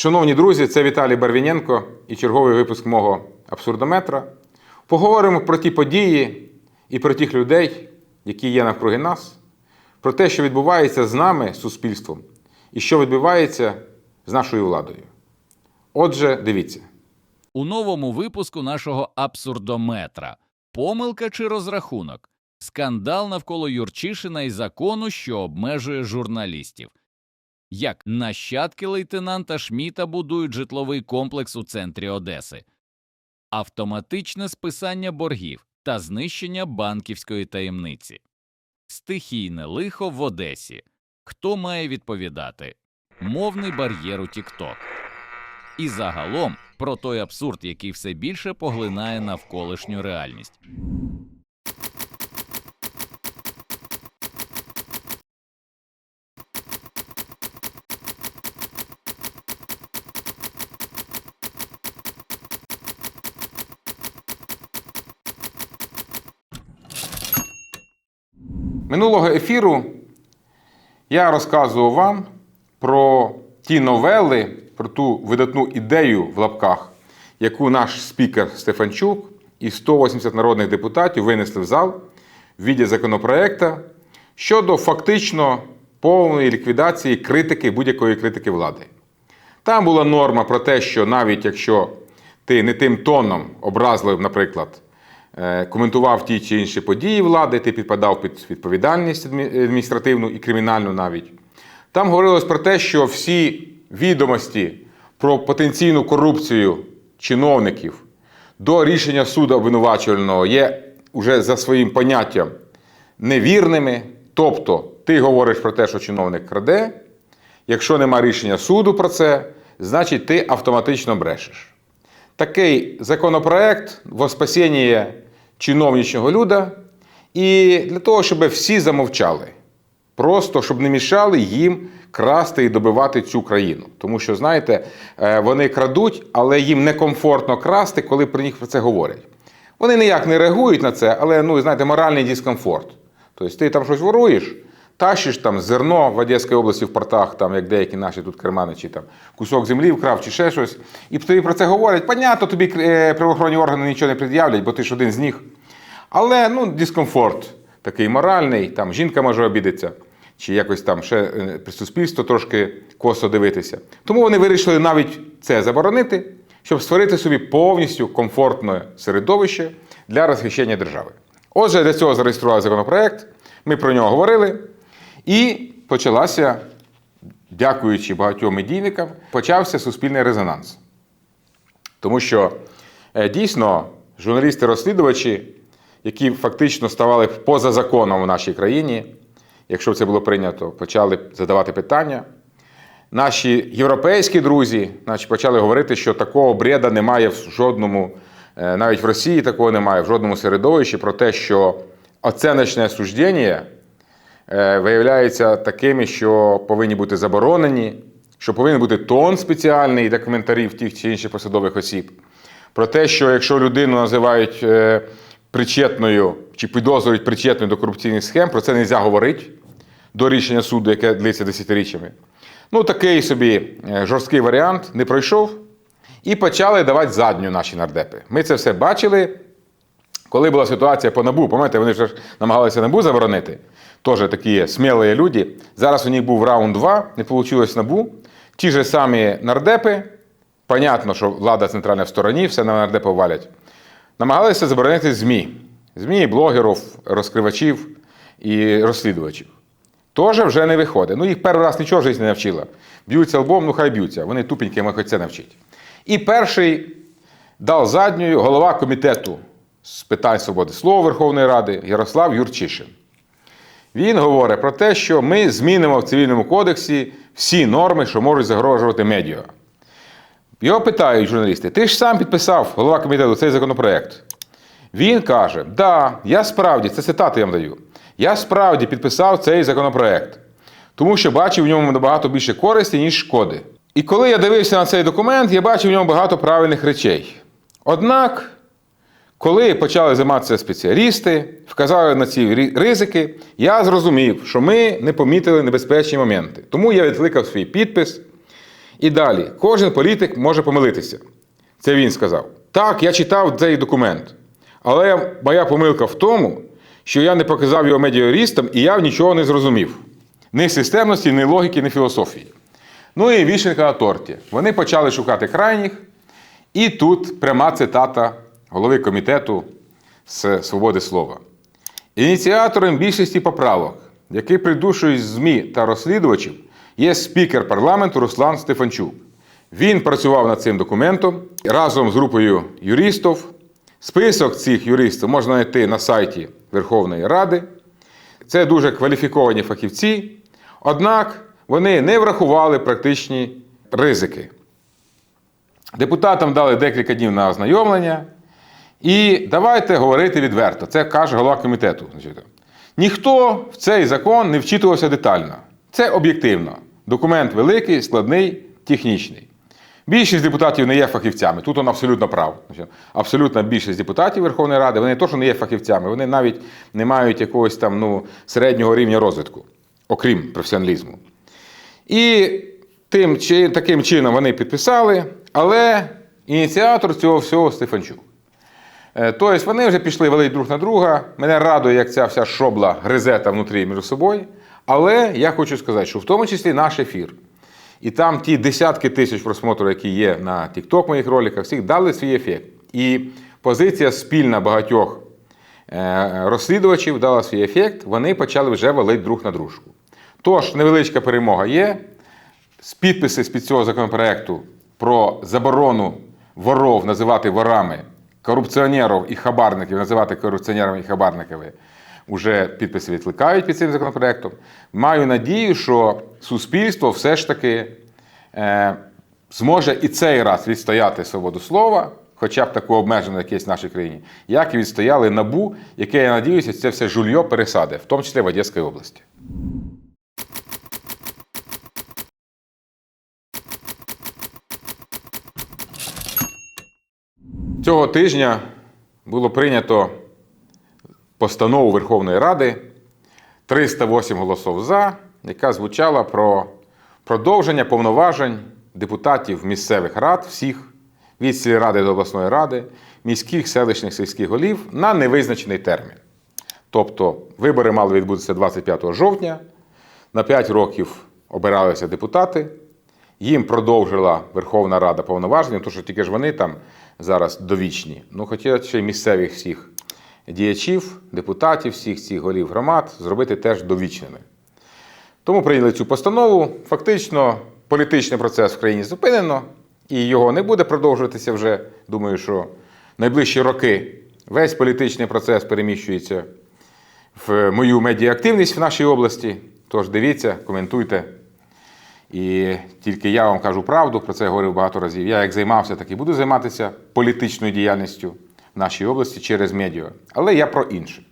Шановні друзі, це Віталій Барвіненко і черговий випуск мого абсурдометра. Поговоримо про ті події і про тих людей, які є навкруги нас, про те, що відбувається з нами, суспільством, і що відбувається з нашою владою. Отже, дивіться. У новому випуску нашого абсурдометра помилка чи розрахунок, скандал навколо Юрчишина і закону, що обмежує журналістів. Як нащадки лейтенанта Шміта будують житловий комплекс у центрі Одеси, автоматичне списання боргів та знищення банківської таємниці, стихійне лихо в Одесі. Хто має відповідати? Мовний бар'єр у TikTok. І загалом про той абсурд, який все більше поглинає навколишню реальність. Минулого ефіру я розказував вам про ті новели, про ту видатну ідею в лапках, яку наш спікер Стефанчук і 180 народних депутатів винесли в зал в віді законопроекта щодо фактично повної ліквідації критики будь-якої критики влади. Там була норма про те, що навіть якщо ти не тим тоном образливим, наприклад, коментував ті чи інші події влади, ти підпадав під відповідальність адміністративну і кримінальну навіть. Там говорилось про те, що всі відомості про потенційну корупцію чиновників до рішення суду обвинувачувального є уже за своїм поняттям невірними. Тобто, ти говориш про те, що чиновник краде, Якщо нема рішення суду про це, значить ти автоматично брешеш. Такий законопроект во спасіння чиновничого люда, і для того, щоб всі замовчали. Просто щоб не мішали їм красти і добивати цю країну. Тому що, знаєте, е, вони крадуть, але їм некомфортно красти, коли про них про це говорять. Вони ніяк не реагують на це, але ну, знаєте, моральний дискомфорт. Тобто ти там щось воруєш, тащиш там зерно в Одеській області в портах, там, як деякі наші тут керманичі, там, кусок землі вкрав чи ще щось. І тобі про це говорять. Понятно, тобі е, правоохоронні органи нічого не пред'являть, бо ти ж один з них. Але ну, дискомфорт такий моральний, там жінка може обідатися, чи якось там ще е, суспільство трошки косо дивитися. Тому вони вирішили навіть це заборонити, щоб створити собі повністю комфортне середовище для розхищення держави. Отже, для цього зареєстрували законопроект, ми про нього говорили, і почалася, дякуючи багатьом медійникам, почався суспільний резонанс. Тому що е, дійсно журналісти-розслідувачі, які фактично ставали поза законом в нашій країні, якщо це було прийнято, почали задавати питання. Наші європейські друзі значить, почали говорити, що такого бреда немає в жодному, е, навіть в Росії такого немає, в жодному середовищі про те, що оціночне суждення е, виявляється такими, що повинні бути заборонені, що повинен бути тон спеціальний для коментарів тих чи інших посадових осіб. Про те, що якщо людину називають е, причетною чи підозрюють причетною до корупційних схем, про це не можна говорити до рішення суду, яке длиться десятиріччями. Ну, такий собі е, жорсткий варіант не пройшов. І почали давати задню наші нардепи. Ми це все бачили, коли була ситуація по набу. Пам'ятаєте, вони вже намагалися набу заборонити. Теж такі смілі люди. Зараз у них був раунд 2, не вийшло набу. Ті ж самі нардепи, понятно, що влада центральна в стороні, все на нардепи валять. Намагалися заборонити ЗМІ. ЗМІ, блогерів, розкривачів і розслідувачів. Тоже вже не виходить. Ну, їх перший раз нічого в житті не навчила. Б'ються лбом, ну хай б'ються. Вони тупенькі, хоч це навчить. І перший дав задньою голова комітету з питань свободи слова Верховної Ради Ярослав Юрчишин. Він говорить про те, що ми змінимо в цивільному кодексі всі норми, що можуть загрожувати медіа. Його питають журналісти: ти ж сам підписав голова комітету цей законопроект. Він каже: Да, я справді, це цитати я вам даю. Я справді підписав цей законопроект, тому що бачив в ньому набагато більше користі, ніж шкоди. І коли я дивився на цей документ, я бачив в ньому багато правильних речей. Однак, коли почали займатися спеціалісти, вказали на ці ризики, я зрозумів, що ми не помітили небезпечні моменти. Тому я відкликав свій підпис І далі, кожен політик може помилитися. Це він сказав. Так, я читав цей документ. Але моя помилка в тому, що я не показав його медіаюристам і я нічого не зрозумів. Ні системності, ні логіки, ні філософії. Ну і вішенка на торті. Вони почали шукати крайніх, і тут пряма цитата голови комітету з свободи слова. Ініціатором більшості поправок, які придушують ЗМІ та розслідувачів, є спікер парламенту Руслан Стефанчук. Він працював над цим документом разом з групою юристів. Список цих юристів можна знайти на сайті Верховної Ради. Це дуже кваліфіковані фахівці, однак вони не врахували практичні ризики. Депутатам дали декілька днів на ознайомлення. І давайте говорити відверто. Це каже голова комітету. Ніхто в цей закон не вчитувався детально. Це об'єктивно. Документ великий, складний, технічний. Більшість депутатів не є фахівцями. Тут він абсолютно прав. Абсолютна більшість депутатів Верховної Ради вони не то, що не є фахівцями, вони навіть не мають якогось там ну, середнього рівня розвитку, окрім професіоналізму. І тим, таким чином вони підписали, але ініціатор цього всього Стефанчук. Е, Тобто вони вже пішли вели друг на друга. Мене радує, як ця вся шобла гризета внутрі між собою. Але я хочу сказати, що в тому числі наш ефір. І там ті десятки тисяч просмотрів, які є на TikTok моїх роликах, всіх дали свій ефект. І позиція спільна багатьох е, розслідувачів дала свій ефект, вони почали вже валити друг на дружку. Тож, невеличка перемога є. З підписи з-під цього законопроекту про заборону воров називати ворами, корупціонерів і хабарників називати корупціонерами і хабарниками, вже підписи відкликають під цим законопроектом. Маю надію, що суспільство все ж таки е, зможе і цей раз відстояти свободу слова, хоча б таку обмежену якесь в нашій країні, як відстояли набу, яке, я надіюся, це все жульйо пересаде, в тому числі в Одеській області. Цього тижня було прийнято постанову Верховної Ради 308 голосів за, яка звучала про продовження повноважень депутатів місцевих рад всіх від сільради до обласної ради, міських, селищних, сільських голів на невизначений термін. Тобто вибори мали відбутися 25 жовтня, на 5 років обиралися депутати, їм продовжила Верховна Рада повноваження, тому що тільки ж вони там зараз довічні. Ну, хотіли ще й місцевих всіх діячів, депутатів, всіх цих голів громад зробити теж довічними. Тому прийняли цю постанову. Фактично, політичний процес в країні зупинено, і його не буде продовжуватися вже. Думаю, що найближчі роки весь політичний процес переміщується в мою медіаактивність в нашій області. Тож дивіться, коментуйте. І тільки я вам кажу правду, про це я говорив багато разів. Я як займався, так і буду займатися політичною діяльністю в нашій області через медіа. Але я про інше.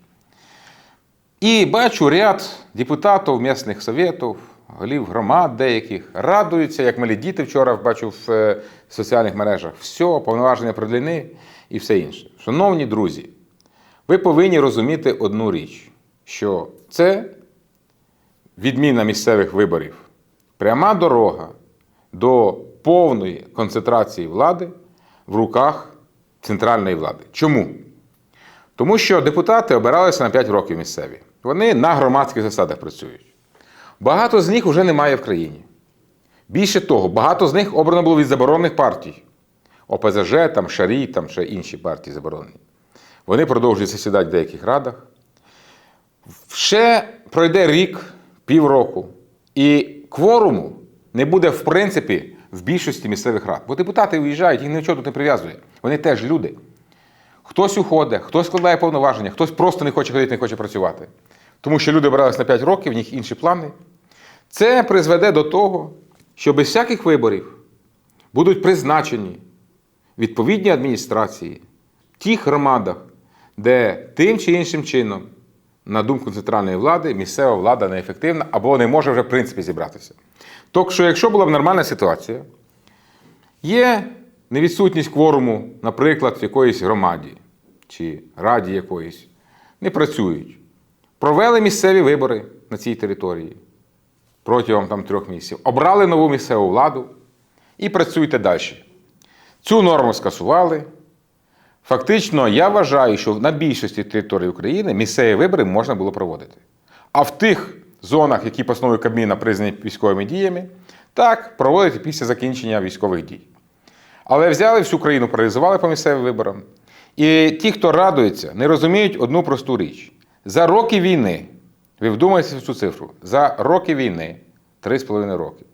І бачу ряд депутатів місних советів, голів громад деяких радуються, як малі діти вчора бачу в е, соціальних мережах. Все, повноваження продліни і все інше. Шановні друзі, ви повинні розуміти одну річ, що це відміна місцевих виборів, пряма дорога до повної концентрації влади в руках центральної влади. Чому? Тому що депутати обиралися на 5 років місцеві. Вони на громадських засадах працюють. Багато з них вже немає в країні. Більше того, багато з них обрано було від заборонених партій. ОПЗЖ, там, Шарій, там ще інші партії заборонені. Вони продовжують засідати в деяких радах. Ще пройде рік, півроку, і кворуму не буде, в принципі, в більшості місцевих рад. Бо депутати виїжджають, їх нічого тут не прив'язує. Вони теж люди. Хтось уходить, хтось складає повноваження, хтось просто не хоче ходити, не хоче працювати. Тому що люди обирались на 5 років, в них інші плани. Це призведе до того, що без всяких виборів будуть призначені відповідні адміністрації в тих громадах, де тим чи іншим чином, на думку центральної влади, місцева влада неефективна або не може вже в принципі зібратися. Тобто, що якщо була б нормальна ситуація, є невідсутність кворуму, наприклад, в якоїсь громаді чи раді якоїсь, не працюють. Провели місцеві вибори на цій території протягом там, трьох місяців, обрали нову місцеву владу, і працюйте далі. Цю норму скасували. Фактично, я вважаю, що на більшості території України місцеві вибори можна було проводити. А в тих зонах, які постановою Кабміна признані військовими діями, так, проводити після закінчення військових дій. Але взяли всю країну, паралізували по місцевим виборам. І ті, хто радується, не розуміють одну просту річ. За роки війни, ви вдумайтеся в цю цифру, за роки війни, 3,5 роки,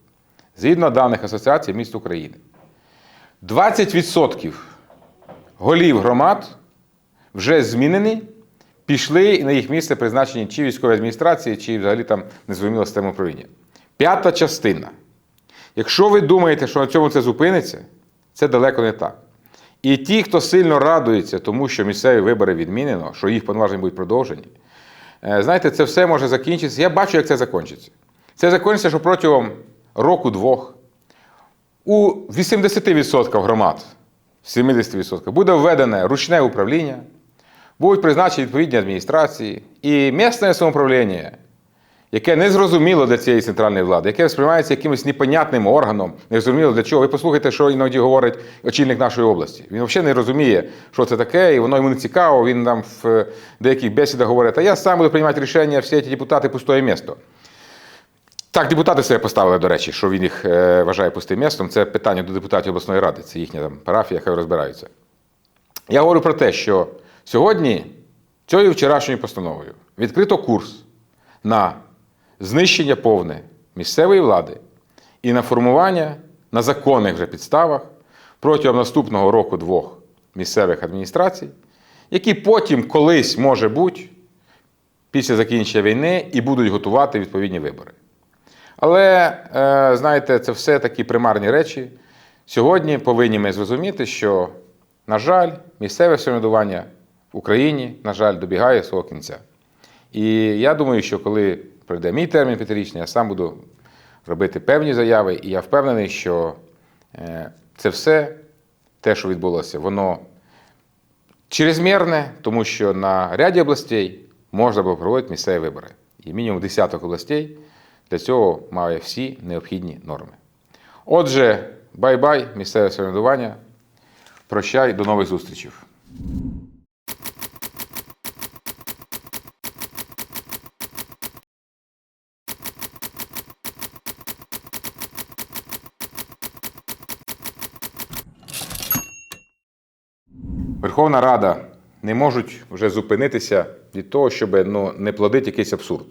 згідно даних Асоціації міст України, 20% голів громад вже змінені, пішли на їх місце призначені чи військові адміністрації, чи взагалі там незрозуміла система управління. П'ята частина. Якщо ви думаєте, що на цьому це зупиниться, це далеко не так. І ті, хто сильно радується, тому що місцеві вибори відмінено, що їх повноваження будуть продовжені, е, знаєте, це все може закінчитися. Я бачу, як це закінчиться. Це закінчиться, що протягом року-двох у 80% громад, 70% буде введене ручне управління, будуть призначені відповідні адміністрації, і місцеве самоуправління, яке не зрозуміло для цієї центральної влади, яке сприймається якимось непонятним органом, не зрозуміло для чого. Ви послухайте, що іноді говорить очільник нашої області. Він взагалі не розуміє, що це таке, і воно йому не цікаво. Він нам в деяких бесідах говорить, а я сам буду приймати рішення, всі ці депутати пустое місто. Так, депутати себе поставили, до речі, що він їх е, вважає пустим містом. Це питання до депутатів обласної ради, це їхня там парафія, хай розбираються. Я говорю про те, що сьогодні цією вчорашньою постановою відкрито курс на знищення повне місцевої влади і на формування на законних вже підставах протягом наступного року-двох місцевих адміністрацій, які потім колись, може бути, після закінчення війни і будуть готувати відповідні вибори. Але, е, знаєте, це все такі примарні речі. Сьогодні повинні ми зрозуміти, що, на жаль, місцеве самоврядування в Україні, на жаль, добігає свого кінця. І я думаю, що коли прийде мій термін п'ятирічний, я сам буду робити певні заяви, і я впевнений, що е, це все, те, що відбулося, воно чрезмірне, тому що на ряді областей можна було проводити місцеві вибори. І мінімум десяток областей для цього має всі необхідні норми. Отже, бай-бай, місцеве самоврядування. Прощай, до нових зустрічей. Верховна Рада не можуть вже зупинитися від того, щоб ну, не плодити якийсь абсурд.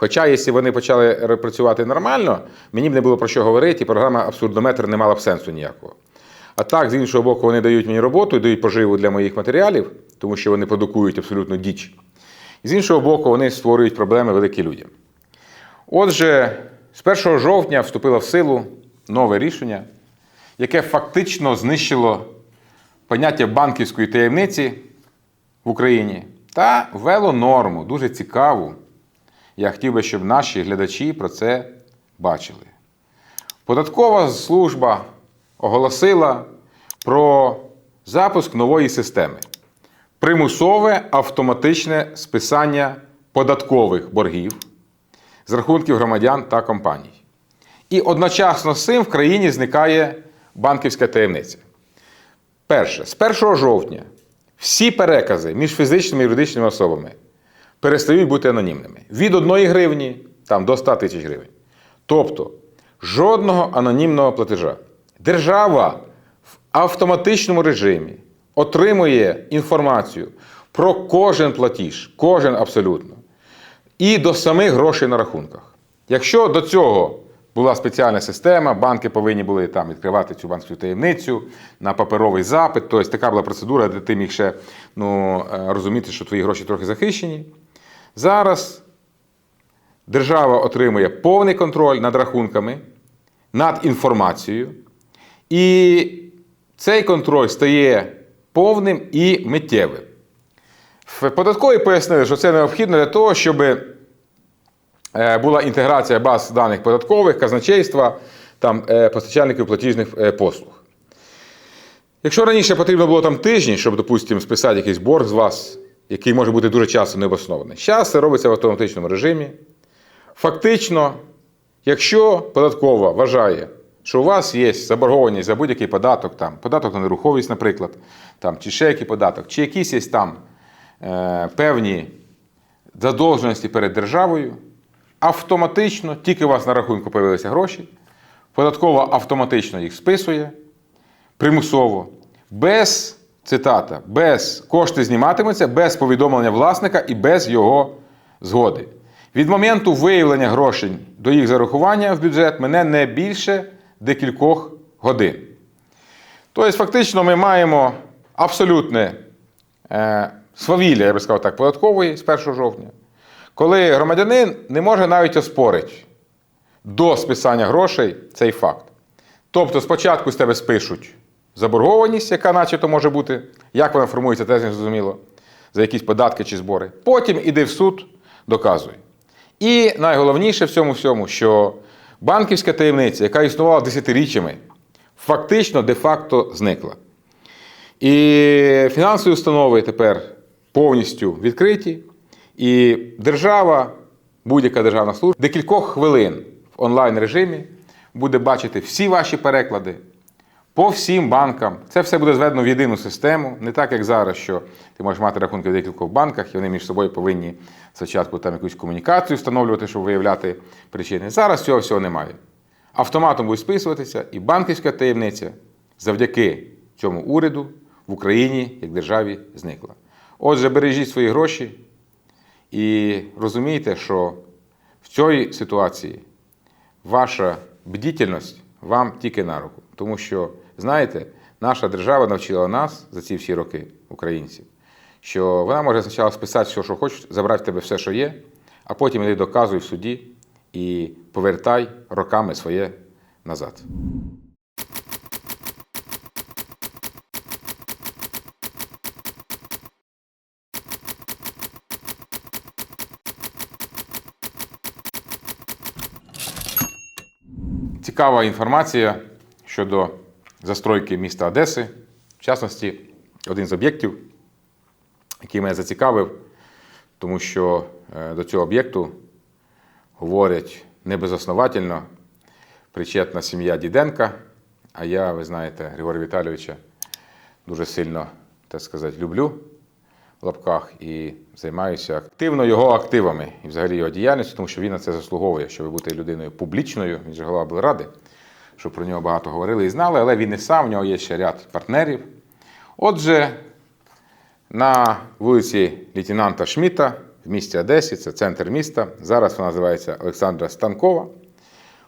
Хоча, якщо вони почали працювати нормально, мені б не було про що говорити, і програма абсурдометр не мала б сенсу ніякого. А так, з іншого боку, вони дають мені роботу і дають поживу для моїх матеріалів, тому що вони продукують абсолютно діч. І з іншого боку, вони створюють проблеми великі людям. Отже, з 1 жовтня вступило в силу нове рішення, яке фактично знищило поняття банківської таємниці в Україні та ввело норму, дуже цікаву. Я хотів би, щоб наші глядачі про це бачили. Податкова служба оголосила про запуск нової системи примусове автоматичне списання податкових боргів з рахунків громадян та компаній. І одночасно з цим в країні зникає банківська таємниця. Перше, з 1 жовтня всі перекази між фізичними і юридичними особами перестають бути анонімними. Від 1 гривні там, до 100 тисяч гривень. Тобто жодного анонімного платежа. Держава в автоматичному режимі отримує інформацію про кожен платіж, кожен абсолютно, і до самих грошей на рахунках. Якщо до цього була спеціальна система, банки повинні були там відкривати цю банківську таємницю на паперовий запит. Тобто така була процедура, де ти міг ще ну, е, розуміти, що твої гроші трохи захищені. Зараз держава отримує повний контроль над рахунками, над інформацією, і цей контроль стає повним і миттєвим. В податковій пояснили, що це необхідно для того, щоб е, була інтеграція баз даних податкових, казначейства, там, е, постачальників платіжних е, послуг. Якщо раніше потрібно було там тижні, щоб, допустимо, списати якийсь борг з вас, який може бути дуже часто необоснований, зараз це робиться в автоматичному режимі. Фактично, якщо податкова вважає, що у вас є заборгованість за будь-який податок, там, податок на нерухомість, наприклад, там, чи ще який податок, чи якісь є там е, певні задовженості перед державою, автоматично, тільки у вас на рахунку з'явилися гроші, податкова автоматично їх списує примусово, без цитата, без кошти зніматимуться, без повідомлення власника і без його згоди. Від моменту виявлення грошей до їх зарахування в бюджет мене не більше декількох годин. Тобто, фактично, ми маємо абсолютне е, свавілля, я би сказав так, податкової з 1 жовтня, коли громадянин не може навіть оспорити до списання грошей цей факт. Тобто, спочатку з тебе спишуть заборгованість, яка начебто може бути, як вона формується, теж не зрозуміло, за якісь податки чи збори. Потім іди в суд, доказуй. І найголовніше в цьому всьому, що банківська таємниця, яка існувала десятиріччями, фактично де-факто зникла. І фінансові установи тепер повністю відкриті, і держава, будь-яка державна служба, декількох хвилин в онлайн режимі буде бачити всі ваші переклади по всім банкам. Це все буде зведено в єдину систему, не так як зараз, що ти можеш мати рахунки в декількох банках, і вони між собою повинні спочатку там якусь комунікацію встановлювати, щоб виявляти причини. Зараз цього всього немає. Автоматом буде списуватися, і банківська таємниця завдяки цьому уряду в Україні як державі зникла. Отже, бережіть свої гроші і розумійте, що в цій ситуації ваша бдительність вам тільки на руку. Тому що, знаєте, наша держава навчила нас за ці всі роки, українців, що вона може спочатку списати все, що хоче, забрати в тебе все, що є, а потім іди доказуй в суді і повертай роками своє назад. Цікава інформація щодо застройки міста Одеси. В частності, один з об'єктів, який мене зацікавив, тому що е, до цього об'єкту говорять небезосновательно причетна сім'я Діденка. А я, ви знаєте, Григорія Віталійовича дуже сильно, так сказати, люблю в лапках і займаюся активно його активами і взагалі його діяльністю, тому що він на це заслуговує, щоб бути людиною публічною. Він же голова облради, щоб про нього багато говорили і знали, але він не сам, в нього є ще ряд партнерів. Отже, на вулиці лейтенанта Шміта в місті Одесі, це центр міста. Зараз вона називається Олександра Станкова.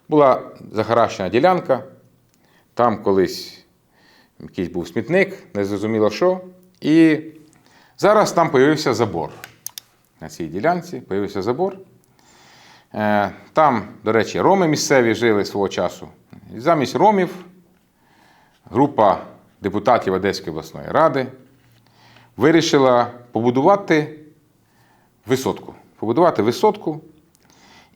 Була захаращена ділянка. Там колись якийсь був смітник, незрозуміло що. І зараз там з'явився забор. На цій ділянці з'явився забор. Е, Там, до речі, роми місцеві жили свого часу. Замість ромів група депутатів Одеської обласної ради вирішила побудувати висотку. Побудувати висотку.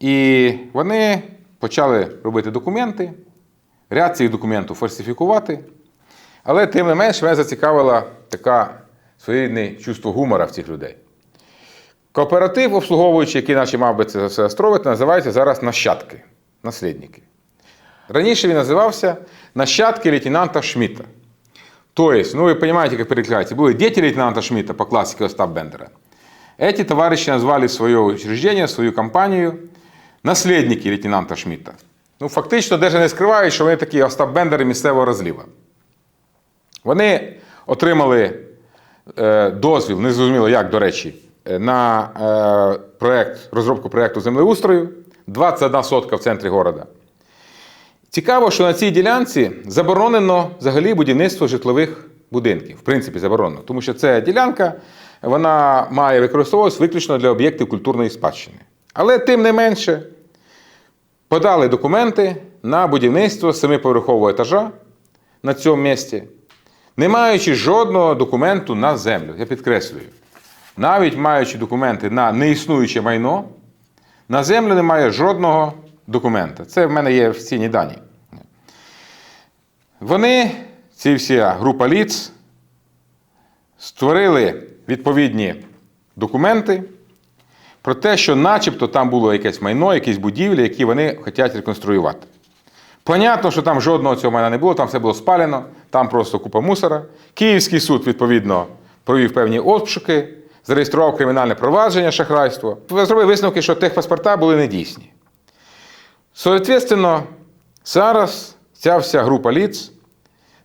І вони почали робити документи, ряд цих документів фальсифікувати. Але тим не менш мене зацікавила така своєрідне чувство гумора в цих людей. Кооператив, обслуговуючий, який наче мав би це все строїти, називається зараз нащадки, наслідники. Раніше він називався Нащадки лейтенанта Шміта. Тобто, ну вы понимаете, как перекликается, были дети лейтенанта Шмидта по классике Остап Бендера. Эти товарищи назвали свое учреждение, свою компанию наслідники лейтенанта Шмидта. Ну, фактично, навіть не скривають, що вони такі Остап Бендери місцевого розліва. Вони отримали е, дозвіл, не зрозуміло як, до речі, е, на е, проект, розробку проєкту землеустрою 21 сотка в центрі міста. Цікаво, що на цій ділянці заборонено взагалі будівництво житлових будинків. В принципі, заборонено. Тому що ця ділянка вона має використовуватися виключно для об'єктів культурної спадщини. Але тим не менше подали документи на будівництво семиповерхового етажа на цьому місці, не маючи жодного документу на землю. Я підкреслюю. Навіть маючи документи на неіснуюче майно, на землю немає жодного документа. Це в мене є офіційні дані. Вони, ці вся група ліц, створили відповідні документи про те, що начебто там було якесь майно, якісь будівлі, які вони хочуть реконструювати. Понятно, що там жодного цього майна не було, там все було спалено, там просто купа мусора. Київський суд, відповідно, провів певні обшуки, зареєстрував кримінальне провадження, шахрайство. Зробив висновки, що техпаспорта були недійсні. Соответственно, зараз ця вся група ліц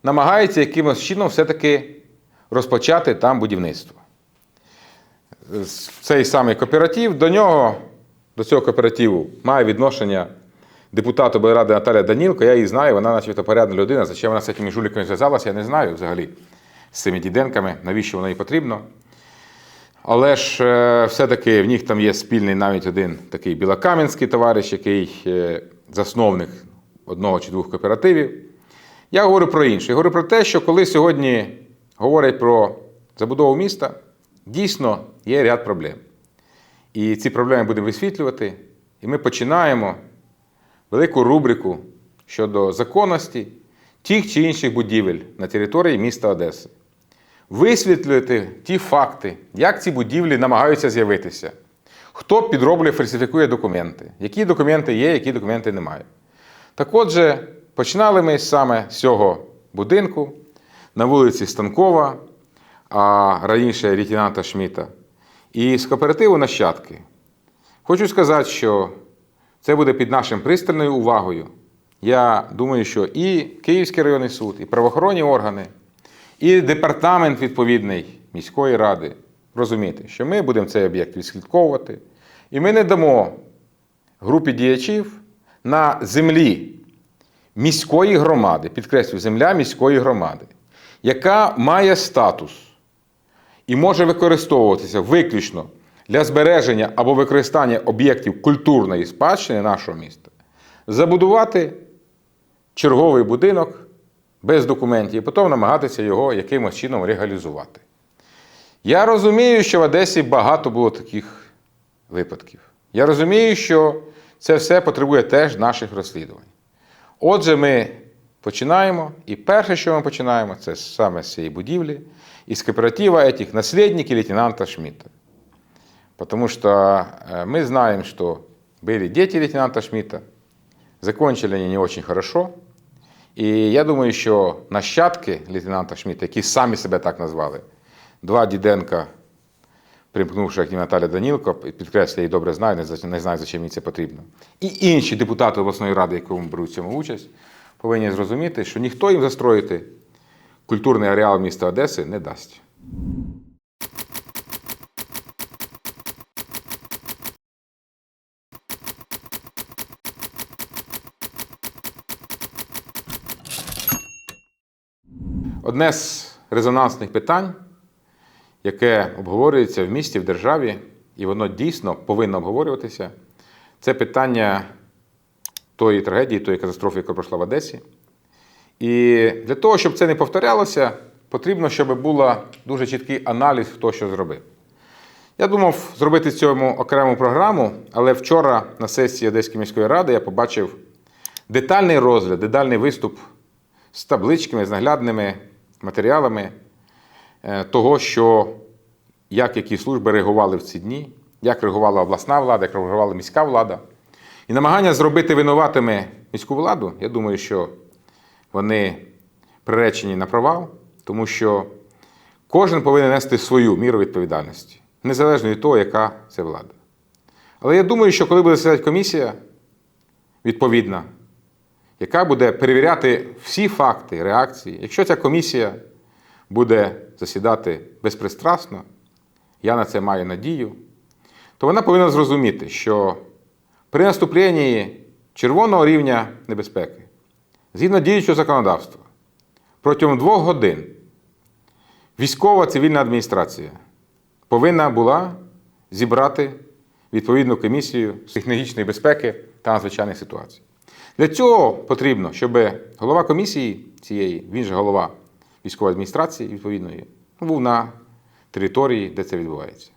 намагається якимось чином все-таки розпочати там будівництво. Цей самий кооператив, до нього, до цього кооперативу, має відношення депутат облради Наталя Данілко. Я її знаю, вона, начебто, порядна людина. Зачем вона з цими жуліками зв'язалася, я не знаю взагалі з цими діденками, навіщо воно їй потрібно. Але ж е, все-таки в них там є спільний навіть один такий білокам'янський товариш, який е, засновник одного чи двох кооперативів. Я говорю про інше. Я говорю про те, що коли сьогодні говорять про забудову міста, дійсно є ряд проблем. І ці проблеми будемо висвітлювати. І ми починаємо велику рубрику щодо законності тих чи інших будівель на території міста Одеси. Висвітлювати ті факти, як ці будівлі намагаються з'явитися, хто підроблює, фальсифікує документи, які документи є, які документи немає. Так отже, починали ми саме з цього будинку на вулиці Станкова, а раніше лейтенанта Шміта, і з кооперативу Нащадки. Хочу сказати, що це буде під нашим пристальною увагою. Я думаю, що і Київський районний суд, і правоохоронні органи, і департамент відповідний міської ради. Розуміти, що ми будемо цей об'єкт відслідковувати, і ми не дамо групі діячів на землі міської громади, підкреслюю, земля міської громади, яка має статус і може використовуватися виключно для збереження або використання об'єктів культурної спадщини нашого міста, забудувати черговий будинок без документів і потім намагатися його якимось чином легалізувати. Я розумію, що в Одесі багато було таких випадків. Я розумію, що це все потребує теж наших розслідувань. Отже, ми починаємо, і перше, що ми починаємо, це саме з цієї будівлі, із кооператива этих наследників лейтенанта Шмидта. Потому что э, мы знаем, что были дети лейтенанта Шмидта, закончили они не очень хорошо. і я думаю, що нащадки лейтенанта Шмідта, які самі себе так назвали, два Діденка, примкнувши як і Наталя Данілко, підкреслюю, я її добре знаю, не знаю, за чим їй це потрібно. І інші депутати обласної ради, які беруть цьому участь, повинні зрозуміти, що ніхто їм застроїти культурний ареал міста Одеси не дасть. Одне з резонансних питань, яке обговорюється в місті, в державі, і воно дійсно повинно обговорюватися, це питання тої трагедії, тої катастрофи, яка пройшла в Одесі. І для того, щоб це не повторялося, потрібно, щоб був дуже чіткий аналіз, хто що зробив. Я думав зробити цьому окрему програму, але вчора на сесії Одеської міської ради я побачив детальний розгляд, детальний виступ з табличками, з наглядними матеріалами е, того, що як які служби реагували в ці дні, як реагувала обласна влада, як реагувала міська влада. І намагання зробити винуватими міську владу, я думаю, що вони приречені на провал, тому що кожен повинен нести свою міру відповідальності, незалежно від того, яка це влада. Але я думаю, що коли буде засідати комісія відповідна, яка буде перевіряти всі факти, реакції, якщо ця комісія буде засідати безпристрасно, я на це маю надію, то вона повинна зрозуміти, що при наступленні червоного рівня небезпеки, згідно діючого законодавства, протягом двох годин військова цивільна адміністрація повинна була зібрати відповідну комісію з технологічної безпеки та надзвичайних ситуацій. Для цього потрібно, щоб голова комісії цієї, він же голова військової адміністрації відповідної, був на території, де це відбувається.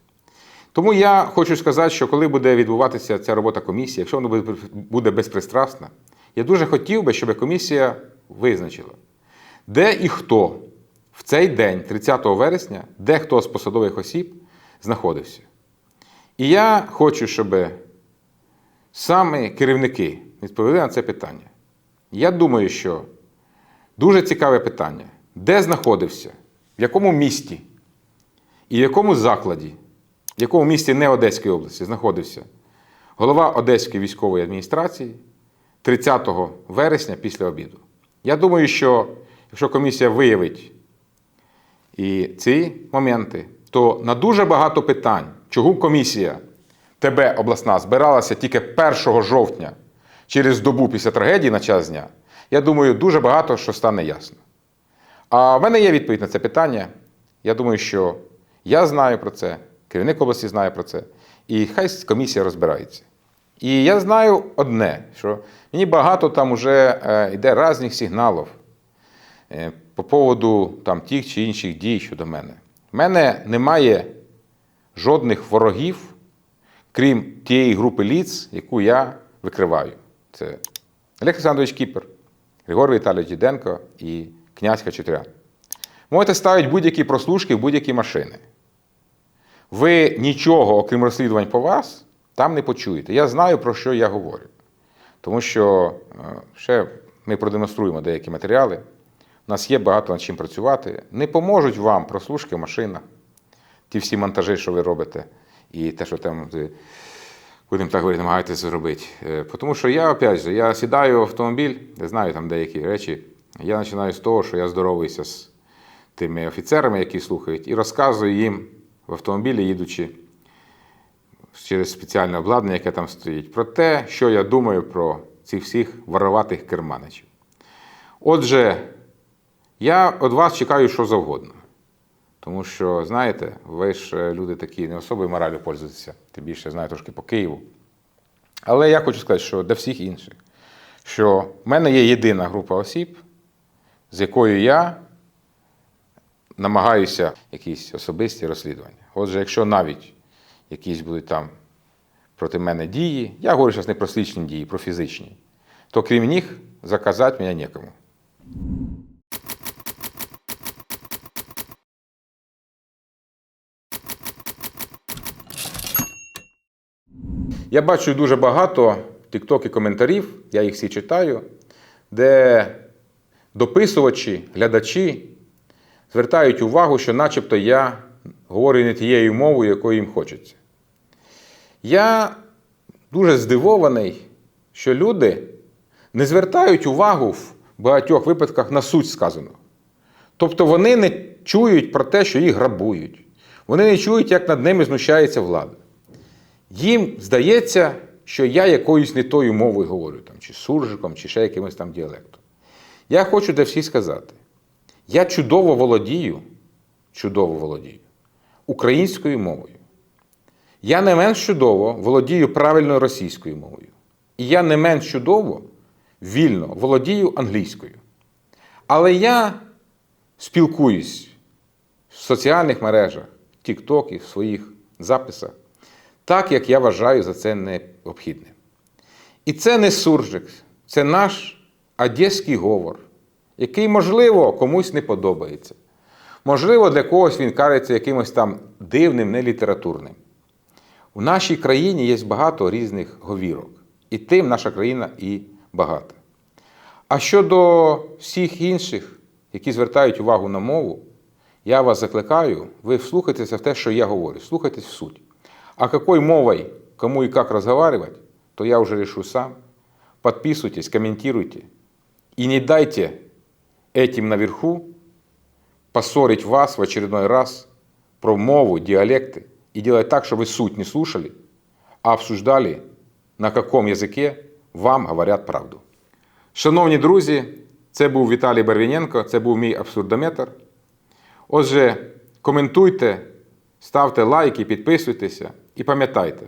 Тому я хочу сказати, що коли буде відбуватися ця робота комісії, якщо вона буде- безпристрасна, я дуже хотів би, щоб комісія визначила, де і хто в цей день, 30 вересня, де хто з посадових осіб знаходився. І я хочу, щоб саме керівники відповіли на це питання. Я думаю, що дуже цікаве питання. Де знаходився, в якому місті і в якому закладі, в якому місті не Одеської області знаходився голова Одеської військової адміністрації 30 вересня після обіду. Я думаю, що якщо комісія виявить і ці моменти, то на дуже багато питань, чому комісія ТБ обласна збиралася тільки 1 жовтня через добу після трагедії на час дня, я думаю, дуже багато що стане ясно. А в мене є відповідь на це питання. Я думаю, що я знаю про це, керівник області знає про це, і хай комісія розбирається. І я знаю одне, що мені багато там вже е, йде різних сигналів е, по поводу там, тих чи інших дій щодо мене. У мене немає жодних ворогів, крім тієї групи ліц, яку я викриваю. Це Олег Олександрович Кіпер, Григорій Віталійович Діденко і князь Хачатрян. Можете ставити будь-які прослушки в будь-які машини. Ви нічого, окрім розслідувань по вас, там не почуєте. Я знаю, про що я говорю. Тому що е, ще ми продемонструємо деякі матеріали. У нас є багато над чим працювати. Не поможуть вам прослушки в машинах, ті всі монтажі, що ви робите, і те, що там ви, будемо так говорити, намагаєтеся зробити. Е, Тому що я, опять же, я сідаю в автомобіль, я знаю там деякі речі. Я починаю з того, що я здоровуюся з тими офіцерами, які слухають, і розказую їм в автомобілі, їдучи через спеціальне обладнання, яке там стоїть, про те, що я думаю про цих всіх вороватих керманичів. Отже, я від вас чекаю що завгодно. Тому що, знаєте, ви ж е, люди такі не особою моралю пользуєтеся, тим більше знаю трошки по Києву. Але я хочу сказати, що для всіх інших, що в мене є єдина група осіб, з якою я намагаюся якісь особисті розслідування. Отже, якщо навіть якісь будуть там проти мене дії, я говорю зараз не про слідчі дії, про фізичні, то крім них заказати мене нікому. Я бачу дуже багато тікток і коментарів, я їх всі читаю, де дописувачі, глядачі звертають увагу, що начебто я говорю не тією мовою, якою їм хочеться. Я дуже здивований, що люди не звертають увагу в багатьох випадках на суть сказаного. Тобто вони не чують про те, що їх грабують. Вони не чують, як над ними знущається влада. Їм здається, що я якоюсь не тою мовою говорю, там, чи суржиком, чи ще якимось там діалектом. Я хочу для всіх сказати: я чудово володію, чудово володію українською мовою. Я не менш чудово володію правильною російською мовою. І я не менш чудово, вільно володію англійською. Але я спілкуюсь в соціальних мережах, TikTok, в своїх записах, так, як я вважаю за це необхідним. І це не суржик, це наш одеський говор, який, можливо, комусь не подобається. Можливо, для когось він кажеться якимось там дивним, нелітературним. У нашій країні є багато різних говірок. І тим наша країна і багата. А щодо всіх інших, які звертають увагу на мову, я вас закликаю, ви вслухайтеся в те, що я говорю, слухайтесь в суть. А какой мовой, кому и как разговаривать, то я уже решу сам. Подписывайтесь, комментируйте. И не дайте этим наверху поссорить вас в очередной раз про мову, диалекты и делать так, чтобы вы суть не слушали, а обсуждали, на каком языке вам говорять правду. Шановні друзі, це був Віталій Барвіненко, це був мій абсурдометр. Отже, коментуйте, ставте лайки, підписуйтеся І пам'ятайте,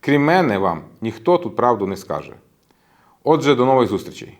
крім мене вам ніхто тут правду не скаже. Отже, до нових зустрічей!